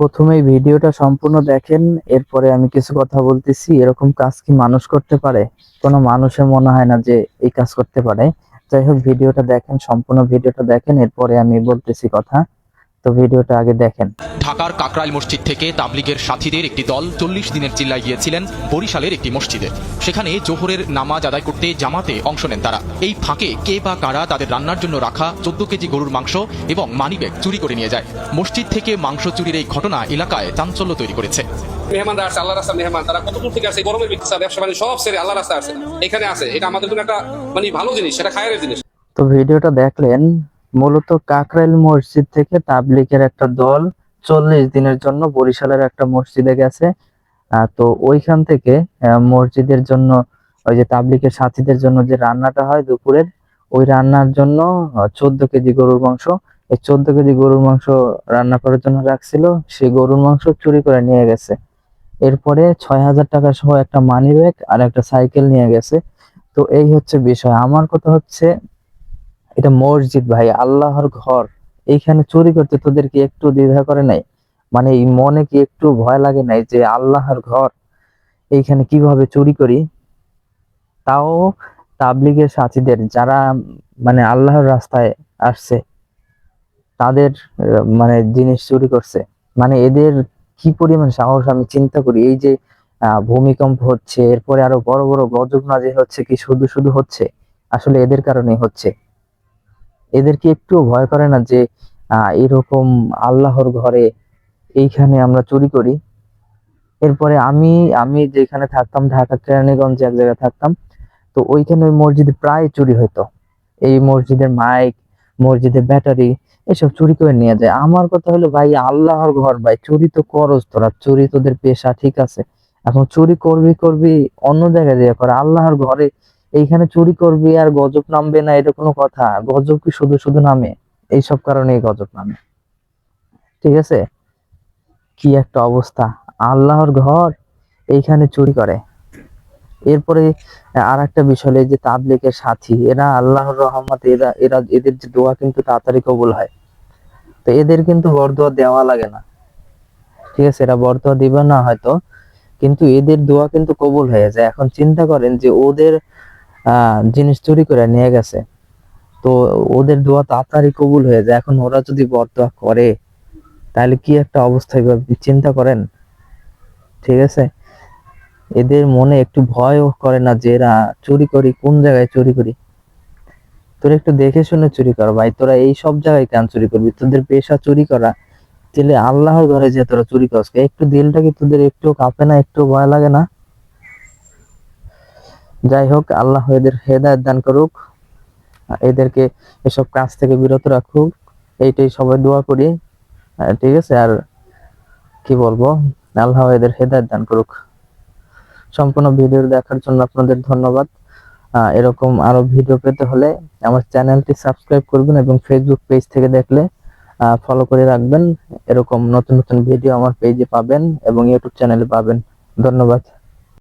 প্রথমেই ভিডিওটা সম্পূর্ণ দেখেন, এরপরে আমি কিছু কথা বলতেছি, এরকম কাজ কি মানুষ করতে পারে? কোনো মানুষের মনে হয় না যে এই কাজ করতে পারে। যাই হোক, ভিডিওটা দেখেন, সম্পূর্ণ ভিডিওটা দেখেন, এরপরে আমি বলতেছি কথা। তো ভিডিওটা আগে দেখেন। ঢাকার কাকরাইল মসজিদ থেকে তাবলিগের সাথীদের একটি দল চল্লিশ দিনের চিল্লায় গিয়েছিলেন বরিশালের একটি মসজিদে। সেখানে জোহরের নামাজ আদায় করতে জামাতে অংশ নেন তারা। এই ফাঁকে কে বা কারা তাদের রান্নার জন্য রাখা চোদ্দ কেজি গরুর মাংস এবং মানিব্যাগ চুরি করে নিয়ে যায়। মসজিদ থেকে মাংস চুরির এই ঘটনা এলাকায় চাঞ্চল্য তৈরি করেছে। মেহমানরা আসছে আল্লাহ রাস্তা মেহমান। তারা কত দূর থেকে আসে গরমের ব্যবসা ব্যবসা বাণিজ্য সব সেরে আল্লাহ রাস্তা আসে এখানে আছে এটা আমাদের জন্য একটা মানে ভালো জিনিস সেটা খায়ের জিনিস। তো ভিডিওটা দেখলেন মূলত কাকরাইল মসজিদ থেকে তাবলিকের একটা দল চল্লিশ দিনের জন্য বরিশালের একটা মসজিদে গেছে। তো ওইখান থেকে মসজিদের জন্য, ওই যে তাবলিকের সাথীদের জন্য যে রান্নাটা হয় দুপুরের, ওই রান্নার জন্য চোদ্দ কেজি গরুর মাংস। এই চোদ্দ কেজি গরুর মাংস রান্না করার জন্য রাখছিল। সেই গরুর মাংস চুরি করে নিয়ে গেছে। এরপরে ছয় হাজার টাকা সহ একটা মানি ব্যাগ আর একটা সাইকেল নিয়ে গেছে। তো এই হচ্ছে বিষয়। আমার কথা হচ্ছে এটা মসজিদ ভাই, আল্লাহর ঘর। এইখানে চুরি করতে তোদের কি একটু দ্বিধা করে নাই? মানে মনে কি একটু ভয় লাগে নাই যে আল্লাহর ঘর? এইখানে কীভাবে চুরি করি? তাও তাবলিগের সাথীদের যারা মানে আল্লাহর রাস্তায় আসছে, তাদের মানে জিনিস চুরি করছে। মানে এদের কি পরিমাণ সাহস আমি চিন্তা করি? এই যে ভূমিকম্প হচ্ছে, এরপরে আরও বড় বড় গজব নাজির হচ্ছে কি শুধু শুধু হচ্ছে? আসলে এদের কারণেই হচ্ছে। এদের কি একটু ভয় করে না যে এরকম আল্লাহর ঘরে এইখানে আমরা চুরি করি। এরপরে আমি আমি যেখানে থাকতাম, ঢাকা কেরানীগঞ্জে এক জায়গায় থাকতাম, তো ওইখানে ওই মসজিদে প্রায় চুরি হতো এই মসজিদের মাইক, মসজিদের ব্যাটারি, এসব চুরি করে নিয়ে যায়। আমার কথা হলো, ভাই, আল্লাহর ঘর, ভাই, চুরি তো করস তোরা, চুরি তোদের পেশা ঠিক আছে। এখন চুরি করবি করবি, অন্য জায়গায় দিয়ে করে। আল্লাহর ঘরে এইখানে চুরি করবি আর গজব নামবে না, এটা কোনো কথা। গজব কি শুধু শুধু নামে? এইসব কারণে গজব নামে। ঠিক আছে? কি একটা অবস্থা। আল্লাহর ঘর এইখানে চুরি করে। এরপরে আর একটা বিষয় হলো যে তাবলিগের সাথী, এরা আল্লাহর রহমতে এরা এরা এদের যে দোয়া কিন্তু তাড়াতাড়ি কবুল হয়। তো এদের কিন্তু বরদোয়া দেওয়া লাগে না। ঠিক আছে? এরা বরদোয়া দিবে না হয়তো, কিন্তু এদের দোয়া কিন্তু কবুল হয়ে যায়। এখন চিন্তা করেন যে ওদের জিনিস চুরি করে নিয়ে গেছে। তো ওদের দোয়া তাড়াতাড়ি কবুল হয়ে যায়। এখন ওরা যদি বরদোয়া করে, তাহলে কি একটা অবস্থা চিন্তা করেন? ঠিক আছে? এদের মনে একটু ভয়ও করে না যে এরা চুরি করি, কোন জায়গায় চুরি করি? তোরা একটু দেখে শুনে চুরি কর ভাই। তোরা এই সব জায়গায় কেন চুরি করবি? তোদের পেশা চুরি করা, তাহলে আল্লাহর ঘরে যে তোরা চুরি করস একটু দিলটা কি তোদের একটু কাঁপে না? একটু ভয় লাগে না? যাই হোক আল্লাহ এদের হেদায়েত দান করুক এদেরকে এসব কাজ থেকে বিরত রাখুক। এইটাই সবাই দোয়া করি। ঠিক আছে, আর কি বলব? আল্লাহ এদের হেদায়েত দান করুক। সম্পূর্ণ ভিডিও দেখার জন্য আপনাদের ধন্যবাদ। এরকম আরও ভিডিও পেতে হলে আমার চ্যানেলটি সাবস্ক্রাইব করবেন এবং ফেসবুক পেজ থেকে দেখলে ফলো করে রাখবেন। এরকম নতুন নতুন ভিডিও আমার পেজে পাবেন এবং ইউটিউব চ্যানেলে পাবেন। ধন্যবাদ।